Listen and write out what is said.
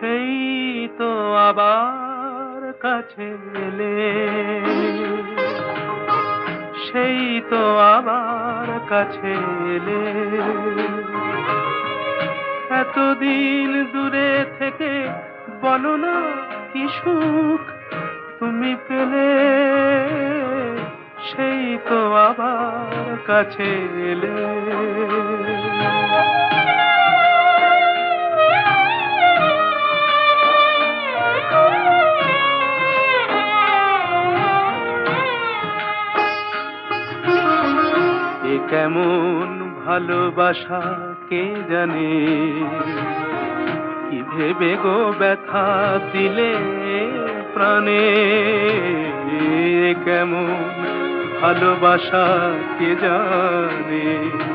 সেই তো আবার কাছে এলে। সেই তো আবার কাছে এলে। এতদিন দূরে থেকে বলো না কি সুখ তুমি পেলে। সেই তো আবার কাছে এলে। কেমন ভালোবাসা কে জানে? কি ভেবে গো ব্যথা দিলে প্রাণে? কেমন ভালোবাসা কে জানে?